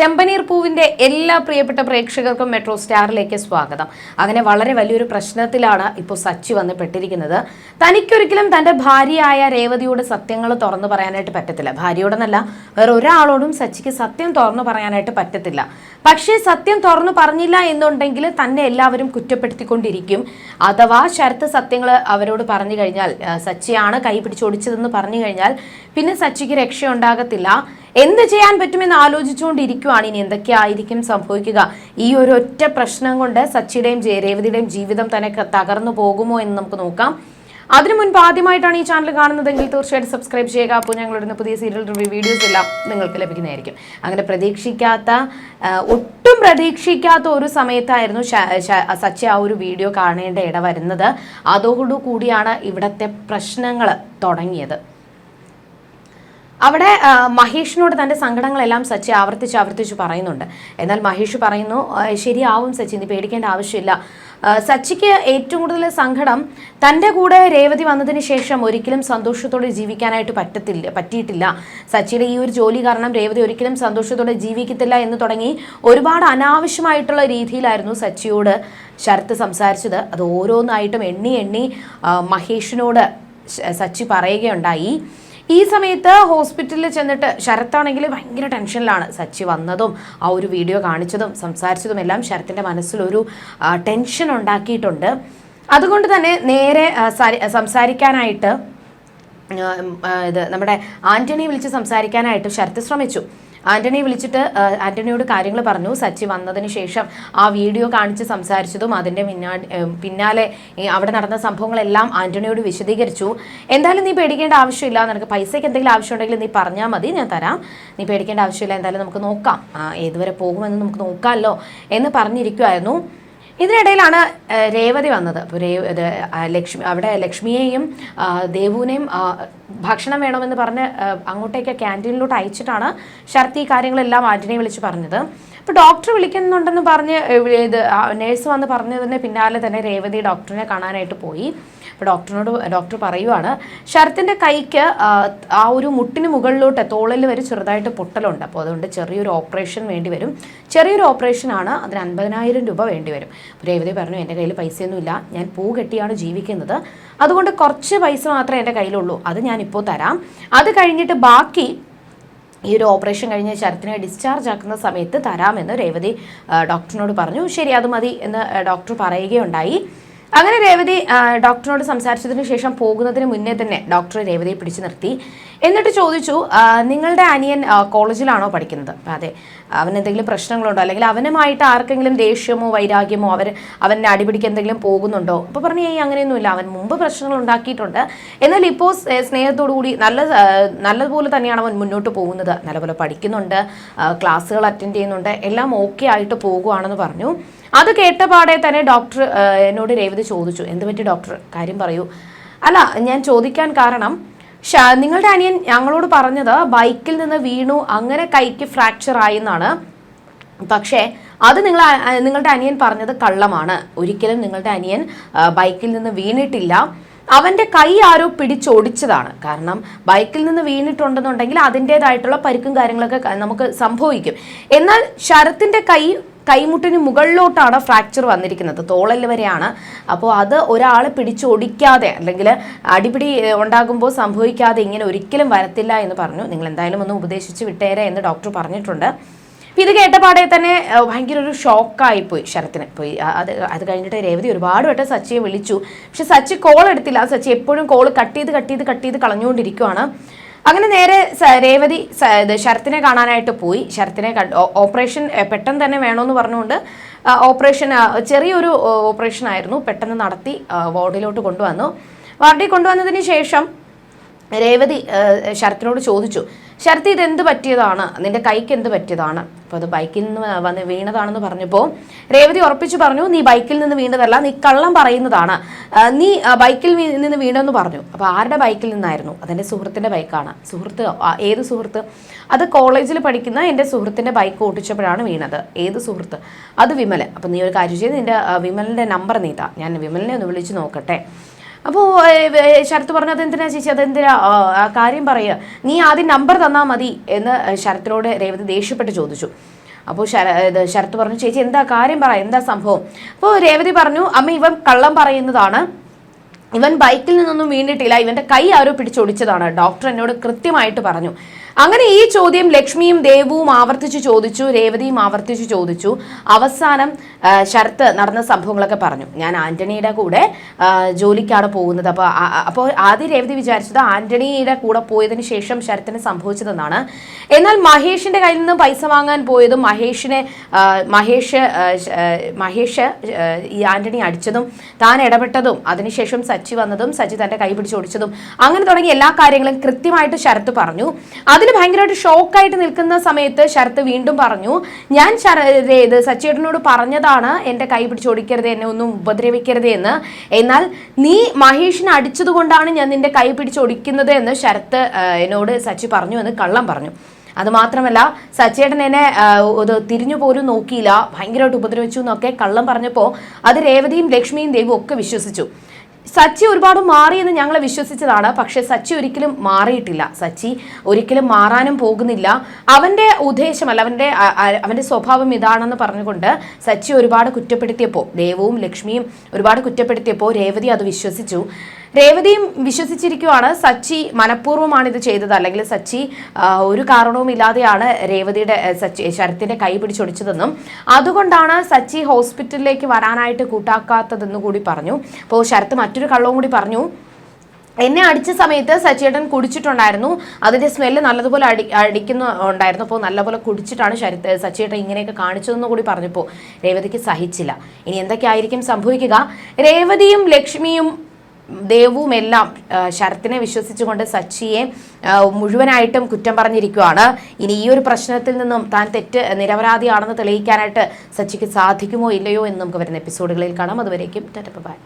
ചെമ്പനീർ പൂവിന്റെ എല്ലാ പ്രിയപ്പെട്ട പ്രേക്ഷകർക്കും മെട്രോ സ്റ്റാറിലേക്ക് സ്വാഗതം. അങ്ങനെ വളരെ വലിയൊരു പ്രശ്നത്തിലാണ് ഇപ്പോൾ സച്ചി വന്ന് പെട്ടിരിക്കുന്നത് തനിക്കൊരിക്കലും തന്റെ ഭാര്യയായ രേവതിയോട് സത്യങ്ങൾ തുറന്നു പറയാനായിട്ട് പറ്റത്തില്ല. ഭാര്യയോടെന്നല്ല വേറെ ഒരാളോടും സച്ചിക്ക് സത്യം തുറന്നു പറയാനായിട്ട് പറ്റത്തില്ല. പക്ഷേ സത്യം തുറന്നു പറഞ്ഞില്ല എന്നുണ്ടെങ്കിൽ തന്നെ എല്ലാവരും കുറ്റപ്പെടുത്തിക്കൊണ്ടിരിക്കും. അഥവാ ശരത്ത് സത്യങ്ങൾ അവരോട് പറഞ്ഞു കഴിഞ്ഞാൽ സച്ചിയാണ് കൈ പിടിച്ചൊടിച്ചതെന്ന് പറഞ്ഞു കഴിഞ്ഞാൽ പിന്നെ സച്ചിക്ക് രക്ഷയുണ്ടാകത്തില്ല. എന്ത് ചെയ്യാൻ പറ്റുമെന്ന് ആലോചിച്ചുകൊണ്ടിരിക്കുവാണ് ഇനി എന്തൊക്കെയായിരിക്കും സംഭവിക്കുക. ഈ ഒരു ഒറ്റ പ്രശ്നം കൊണ്ട് സച്ചിയുടെയും ജയരേവതിയുടെയും ജീവിതം തന്നെ തകർന്നു പോകുമോ എന്ന് നമുക്ക് നോക്കാം. അതിനു മുൻപ് ആദ്യമായിട്ടാണ് ഈ ചാനൽ കാണുന്നതെങ്കിൽ തീർച്ചയായിട്ടും സബ്സ്ക്രൈബ് ചെയ്യുക. അപ്പോൾ ഞങ്ങളിടുന്ന പുതിയ സീരിയൽ റിവ്യൂ വീഡിയോസ് എല്ലാം നിങ്ങൾക്ക് ലഭിക്കുന്നതായിരിക്കും. അങ്ങനെ പ്രതീക്ഷിക്കാത്ത ഒട്ടും പ്രതീക്ഷിക്കാത്ത ഒരു സമയത്തായിരുന്നു സച്ചി ആ ഒരു വീഡിയോ കാണേണ്ട ഇട വരുന്നത്. അതോടുകൂടിയാണ് ഇവിടുത്തെ പ്രശ്നങ്ങൾ തുടങ്ങിയത്. അവിടെ മഹേഷിനോട് തന്റെ സങ്കടങ്ങളെല്ലാം സച്ചി ആവർത്തിച്ച് ആവർത്തിച്ച് പറയുന്നുണ്ട്. എന്നാൽ മഹേഷ് പറയുന്നു ശരിയാവും സച്ചി നീ പേടിക്കേണ്ട ആവശ്യമില്ല. സച്ചിക്ക് ഏറ്റവും കൂടുതൽ സങ്കടം തന്റെ കൂടെ രേവതി വന്നതിന് ശേഷം ഒരിക്കലും സന്തോഷത്തോടെ ജീവിക്കാനായിട്ട് പറ്റത്തില്ല പറ്റിയിട്ടില്ല. സച്ചിയുടെ ഈ ഒരു ജോലി കാരണം രേവതി ഒരിക്കലും സന്തോഷത്തോടെ ജീവിക്കത്തില്ല എന്ന് തുടങ്ങി ഒരുപാട് അനാവശ്യമായിട്ടുള്ള രീതിയിലായിരുന്നു സച്ചിയോട് ശരത്ത് സംസാരിച്ചത്. അത് ഓരോന്നായിട്ടും എണ്ണി എണ്ണി മഹേഷിനോട് സച്ചി പറയുകയുണ്ടായി. ഈ സമയത്ത് ഹോസ്പിറ്റലിൽ ചെന്നിട്ട് ശരത്താണെങ്കിൽ ഭയങ്കര ടെൻഷനിലാണ്. സച്ചി വന്നതും ആ ഒരു വീഡിയോ കാണിച്ചതും സംസാരിച്ചതും എല്ലാം ശരത്തിന്റെ മനസ്സിലൊരു ടെൻഷൻ ഉണ്ടാക്കിയിട്ടുണ്ട്. അതുകൊണ്ട് തന്നെ നേരെ സംസാരിക്കാനായിട്ട് ഇത് നമ്മുടെ ആന്റണിയെ വിളിച്ച് സംസാരിക്കാനായിട്ട് ശരത്ത് ശ്രമിച്ചു. ആന്റണിയെ വിളിച്ചിട്ട് ആന്റണിയോട് കാര്യങ്ങൾ പറഞ്ഞു. സച്ചി വന്നതിന് ശേഷം ആ വീഡിയോ കാണിച്ച് സംസാരിച്ചതും അതിന്റെ പിന്നാ പിന്നാലെ അവിടെ നടന്ന സംഭവങ്ങളെല്ലാം ആന്റണിയോട് വിശദീകരിച്ചു. എന്തായാലും നീ പേടിക്കേണ്ട ആവശ്യമില്ല. നിനക്ക് പൈസയ്ക്ക് എന്തെങ്കിലും ആവശ്യം ഉണ്ടെങ്കിൽ നീ പറഞ്ഞാൽ മതി. ഞാൻ തരാം. നീ പേടിക്കേണ്ട ആവശ്യമില്ല. എന്തായാലും നമുക്ക് നോക്കാം. ഏതുവരെ പോകുമെന്ന് നമുക്ക് നോക്കാമല്ലോ എന്ന് പറഞ്ഞിരിക്കുമായിരുന്നു ഇതിനിടയിലാണ് രേവതി വന്നത്. ലക്ഷ്മി അവിടെ ലക്ഷ്മിയെയും ദേവുവിനെയും ഭക്ഷണം വേണമെന്ന് പറഞ്ഞ് അങ്ങോട്ടേക്ക് ക്യാന്റീനിലോട്ട് അയച്ചിട്ടാണ് ഷർത്തി കാര്യങ്ങളെല്ലാം ആന്റണിയെ വിളിച്ച് പറഞ്ഞത്. അപ്പോൾ ഡോക്ടർ വിളിക്കുന്നുണ്ടെന്ന് പറഞ്ഞ് ഇത് നേഴ്സ് വന്ന് പറഞ്ഞതിന് പിന്നാലെ തന്നെ രേവതി ഡോക്ടറിനെ കാണാനായിട്ട് പോയി. അപ്പോൾ ഡോക്ടറിനോട് ഡോക്ടർ പറയുവാണ് ശരത്തിന്റെ കൈക്ക് ആ, ഒരു മുട്ടിന് മുകളിലോട്ട് തോളിൽ വരെ ചെറുതായിട്ട് പൊട്ടലുണ്ട്. അപ്പോൾ അതുകൊണ്ട് ചെറിയൊരു ഓപ്പറേഷൻ വേണ്ടി വരും. ചെറിയൊരു ഓപ്പറേഷനാണ് അതിന് അൻപതിനായിരം രൂപ വേണ്ടി വരും. രേവതി പറഞ്ഞു എന്റെ കയ്യിൽ പൈസയൊന്നുമില്ല ഞാൻ പൂ കെട്ടിയാണ് ജീവിക്കുന്നത്. അതുകൊണ്ട് കുറച്ച് പൈസ മാത്രമേ എന്റെ കയ്യിലുള്ളൂ. അത് ഞാനിപ്പോൾ തരാം. അത് കഴിഞ്ഞിട്ട് ബാക്കി ഈ ഒരു ഓപ്പറേഷൻ കഴിഞ്ഞ് ശരത്തിനെ ഡിസ്ചാർജ് ആക്കുന്ന സമയത്ത് തരാമെന്ന് രേവതി ഡോക്ടറിനോട് പറഞ്ഞു. ശരി അത് മതി എന്ന് ഡോക്ടർ പറയുകയുണ്ടായി. അങ്ങനെ രേവതി ഡോക്ടറിനോട് സംസാരിച്ചതിന് ശേഷം പോകുന്നതിന് മുന്നേ തന്നെ ഡോക്ടർ രേവതിയെ പിടിച്ചു നിർത്തി. എന്നിട്ട് ചോദിച്ചു നിങ്ങളുടെ അനിയൻ കോളേജിലാണോ പഠിക്കുന്നത്? അതെ അവന് എന്തെങ്കിലും പ്രശ്നങ്ങളുണ്ടോ? അല്ലെങ്കിൽ അവനുമായിട്ട് ആർക്കെങ്കിലും ദേഷ്യമോ വൈരാഗ്യമോ അവർ അവന്റെ അടിപിടിക്ക് എന്തെങ്കിലും പോകുന്നുണ്ടോ? അപ്പോൾ പറഞ്ഞു ഏയ് അങ്ങനെയൊന്നുമില്ല. അവൻ മുമ്പ് പ്രശ്നങ്ങൾ ഉണ്ടാക്കിയിട്ടുണ്ട്. എന്നാൽ ഇപ്പോൾ സ്നേഹത്തോടു കൂടി നല്ല നല്ലതുപോലെ തന്നെയാണ് അവൻ മുന്നോട്ട് പോകുന്നത്. നല്ലപോലെ പഠിക്കുന്നുണ്ട് ക്ലാസ്സുകൾ അറ്റൻഡ് ചെയ്യുന്നുണ്ട് എല്ലാം ഓക്കെ ആയിട്ട് പോകുവാണെന്ന് പറഞ്ഞു. അത് കേട്ടപാടെ തന്നെ ഡോക്ടർ എന്നോട് രേവതി ചോദിച്ചു. എന്ത് പറ്റി ഡോക്ടർ? കാര്യം പറയൂ. അല്ല ഞാൻ ചോദിക്കാൻ കാരണം നിങ്ങളുടെ അനിയൻ ഞങ്ങളോട് പറഞ്ഞത് ബൈക്കിൽ നിന്ന് വീണു അങ്ങനെ കൈക്ക് ഫ്രാക്ചർ ആയി എന്നാണ്. പക്ഷേ അത് നിങ്ങൾ നിങ്ങളുടെ അനിയൻ പറഞ്ഞത് കള്ളമാണ്. ഒരിക്കലും നിങ്ങളുടെ അനിയൻ ബൈക്കിൽ നിന്ന് വീണിട്ടില്ല. അവന്റെ കൈ ആരോ പിടിച്ചോടിച്ചതാണ്. കാരണം ബൈക്കിൽ നിന്ന് വീണിട്ടുണ്ടെന്നുണ്ടെങ്കിൽ അതിന്റേതായിട്ടുള്ള പരിക്കും കാര്യങ്ങളൊക്കെ നമുക്ക് സംഭവിക്കും. എന്നാൽ ശരത്തിന്റെ കൈ കൈമുട്ടിന് മുകളിലോട്ടാണ് ഫ്രാക്ചർ വന്നിരിക്കുന്നത് തോളൽ വരെയാണ്. അപ്പോൾ അത് ഒരാൾ പിടിച്ചൊടിക്കാതെ അല്ലെങ്കിൽ അടിപിടി ഉണ്ടാകുമ്പോൾ സംഭവിക്കാതെ ഇങ്ങനെ ഒരിക്കലും വരത്തില്ല എന്ന് പറഞ്ഞു. നിങ്ങൾ എന്തായാലും ഒന്ന് ഉപദേശിച്ച് വിട്ടേരെ എന്ന് ഡോക്ടർ പറഞ്ഞിട്ടുണ്ട്. ഇത് കേട്ടപാടെ തന്നെ ഭയങ്കര ഒരു ഷോക്കായി പോയി ശരത്തിന്. പോയി അത് അത് കഴിഞ്ഞിട്ട് രേവതി ഒരുപാട് വട്ടം സച്ചിയെ വിളിച്ചു. പക്ഷെ സച്ചി കോൾ എടുത്തില്ല. സച്ചി എപ്പോഴും കോൾ കട്ട് ചെയ്ത് കട്ട് ചെയ്ത് കട്ട് ചെയ്ത് കളഞ്ഞുകൊണ്ടിരിക്കുവാണ്. അങ്ങനെ നേരെ രേവതി ശരത്തിനെ കാണാനായിട്ട് പോയി. ശരത്തിനെ ഓപ്പറേഷൻ പെട്ടെന്ന് തന്നെ വേണമെന്ന് പറഞ്ഞുകൊണ്ട് ഓപ്പറേഷൻ ചെറിയൊരു ഓപ്പറേഷൻ ആയിരുന്നു. പെട്ടെന്ന് നടത്തി വാർഡിലോട്ട് കൊണ്ടുവന്നു. വാർഡിൽ കൊണ്ടുവന്നതിന് ശേഷം രേവതി ശരത്തിനോട് ചോദിച്ചു ശരത്ത് ഇത് എന്ത് പറ്റിയതാണ്? നിന്റെ കൈക്ക് എന്ത് പറ്റിയതാണ്? അപ്പോൾ അത് ബൈക്കിൽ നിന്ന് വന്ന് വീണതാണെന്ന് പറഞ്ഞപ്പോൾ രേവതി ഉറപ്പിച്ചു പറഞ്ഞു നീ ബൈക്കിൽ നിന്ന് വീണതല്ല നീ കള്ളം പറയുന്നതാണ്. നീ ബൈക്കിൽ നിന്ന് വീണെന്ന് പറഞ്ഞു. അപ്പോൾ ആരുടെ ബൈക്കിൽ നിന്നായിരുന്നു? അതെന്റെ സുഹൃത്തിന്റെ ബൈക്കാണ്. സുഹൃത്ത് ഏത് സുഹൃത്ത്? അത് കോളേജിൽ പഠിക്കുന്ന എന്റെ സുഹൃത്തിന്റെ ബൈക്ക് ഓടിച്ചപ്പോഴാണ് വീണത്. ഏത് സുഹൃത്ത്? അത് വിമൽ അപ്പോൾ നീ ഒരു കാര്യം ചെയ്ത് നിന്റെ വിമലിന്റെ നമ്പർ നീതാ ഞാൻ വിമലിനെ ഒന്ന് വിളിച്ച് നോക്കട്ടെ. അപ്പോൾ ശരത്ത് പറഞ്ഞു അതെന്തിനാ ചേച്ചി? അതെന്തിനാ ആ, കാര്യം പറയുക? നീ ആദ്യം നമ്പർ തന്നാൽ മതി എന്ന് ശരത്തിനോട് രേവതി ദേഷ്യപ്പെട്ട് ചോദിച്ചു. അപ്പോൾ ശര ശരത്ത് പറഞ്ഞു ചേച്ചി എന്താ കാര്യം പറ? എന്താ സംഭവം? അപ്പോൾ രേവതി പറഞ്ഞു അമ്മ ഇവൻ കള്ളം പറയുന്നതാണ്. ഇവൻ ബൈക്കിൽ നിന്നൊന്നും വീണിട്ടില്ല. ഇവന്റെ കൈ ആരോ പിടിച്ചൊടിച്ചതാണ്. ഡോക്ടർ എന്നോട് കൃത്യമായിട്ട് പറഞ്ഞു. അങ്ങനെ ഈ ചോദ്യം ലക്ഷ്മിയും ദേവുവും ആവർത്തിച്ച് ചോദിച്ചു രേവതിയും ആവർത്തിച്ച് ചോദിച്ചു. അവസാനം ശരത്ത് നടന്ന സംഭവങ്ങളൊക്കെ പറഞ്ഞു. ഞാൻ ആന്റണിയുടെ കൂടെ ജോലിക്കാണ് പോകുന്നത്. അപ്പോൾ അപ്പോൾ ആദ്യം രേവതി വിചാരിച്ചത് ആന്റണിയുടെ കൂടെ പോയതിന് ശേഷം ശരത്തിന് സംഭവിച്ചതെന്നാണ്. എന്നാൽ മഹേഷിന്റെ കയ്യിൽ നിന്ന് പൈസ വാങ്ങാൻ പോയതും മഹേഷിനെ മഹേഷ് മഹേഷ് ഈ ആന്റണി അടിച്ചതും താൻ ഇടപെട്ടതും അതിനുശേഷം സച്ചി വന്നതും സച്ചി തന്റെ കൈ പിടിച്ച് ഓടിച്ചതും അങ്ങനെ തുടങ്ങിയ എല്ലാ കാര്യങ്ങളും കൃത്യമായിട്ട് ശരത്ത് പറഞ്ഞു. അതിൽ ഭയങ്കരമായിട്ട് ഷോക്കായിട്ട് നിൽക്കുന്ന സമയത്ത് ശരത്ത് വീണ്ടും പറഞ്ഞു ഞാൻ ഇത് സച്ചേട്ടനോട് പറഞ്ഞതാണ് എന്റെ കൈ പിടിച്ചോടിക്കരുത് എന്നെ ഒന്നും ഉപദ്രവിക്കരുത് എന്ന്. എന്നാൽ നീ മഹേഷിനെ അടിച്ചത് കൊണ്ടാണ് ഞാൻ നിന്റെ കൈ പിടിച്ചൊടിക്കുന്നത് എന്ന് ശരത്ത് എന്നോട് സച്ചി പറഞ്ഞു എന്ന് കള്ളം പറഞ്ഞു. അത് മാത്രമല്ല സച്ചേട്ടൻ എന്നെ തിരിഞ്ഞു പോലും നോക്കിയില്ല ഭയങ്കരമായിട്ട് ഉപദ്രവിച്ചു എന്നൊക്കെ കള്ളം പറഞ്ഞപ്പോൾ അത് രേവതിയും ലക്ഷ്മിയും ദേവും ഒക്കെ വിശ്വസിച്ചു. സച്ചി ഒരുപാട് മാറിയെന്ന് ഞങ്ങൾ വിശ്വസിച്ചതാണ്. പക്ഷെ സച്ചി ഒരിക്കലും മാറിയിട്ടില്ല. സച്ചി ഒരിക്കലും മാറാനും പോകുന്നില്ല. അവന്റെ ഉദ്ദേശമല്ല അവന്റെ അ- അവന്റെ സ്വഭാവം ഇതാണെന്ന് പറഞ്ഞുകൊണ്ട് സച്ചി ഒരുപാട് കുറ്റപ്പെടുത്തിയപ്പോൾ ദേവവും ലക്ഷ്മിയും ഒരുപാട് കുറ്റപ്പെടുത്തിയപ്പോൾ രേവതി അത് വിശ്വസിച്ചു. രേവതിയും വിശ്വസിച്ചിരിക്കുവാണ്. സച്ചി മനഃപൂർവമാണ് ഇത് ചെയ്തത്. അല്ലെങ്കിൽ സച്ചി ഒരു കാരണവും ഇല്ലാതെയാണ് രേവതിയുടെ സച്ചി ശരത്തിന്റെ കൈ പിടിച്ചൊടിച്ചതെന്നും അതുകൊണ്ടാണ് സച്ചി ഹോസ്പിറ്റലിലേക്ക് വരാനായിട്ട് കൂട്ടാക്കാത്തതെന്ന് കൂടി പറഞ്ഞു. അപ്പോൾ ശരത്ത് മറ്റൊരു കള്ളവും കൂടി പറഞ്ഞു. എന്നെ അടിച്ച സമയത്ത് സച്ചിയേട്ടൻ കുടിച്ചിട്ടുണ്ടായിരുന്നു. അതിന്റെ സ്മെല്ല് നല്ലതുപോലെ അടി അടിക്കുന്ന ഉണ്ടായിരുന്നു. അപ്പോൾ നല്ലപോലെ കുടിച്ചിട്ടാണ് ശരത്ത് സച്ചിയേട്ടൻ ഇങ്ങനെയൊക്കെ കാണിച്ചതെന്ന് കൂടി പറഞ്ഞപ്പോൾ രേവതിക്ക് സഹിച്ചില്ല. ഇനി എന്തൊക്കെയായിരിക്കും സംഭവിക്കുക? രേവതിയും ലക്ഷ്മിയും ദേവും എല്ലാം ആ, ശരത്തിനെ വിശ്വസിച്ചുകൊണ്ട് സച്ചിയെ മുഴുവനായിട്ടും കുറ്റം പറഞ്ഞിരിക്കുകയാണ് ഇനി ഈ ഒരു പ്രശ്നത്തിൽ നിന്നും താൻ തെറ്റ് നിരപരാധിയാണെന്ന് തെളിയിക്കാനായിട്ട് സച്ചിക്ക് സാധിക്കുമോ ഇല്ലയോ എന്ന് നമുക്ക് വരുന്ന എപ്പിസോഡുകളിൽ കാണാം. അതുവരേക്കും ബൈ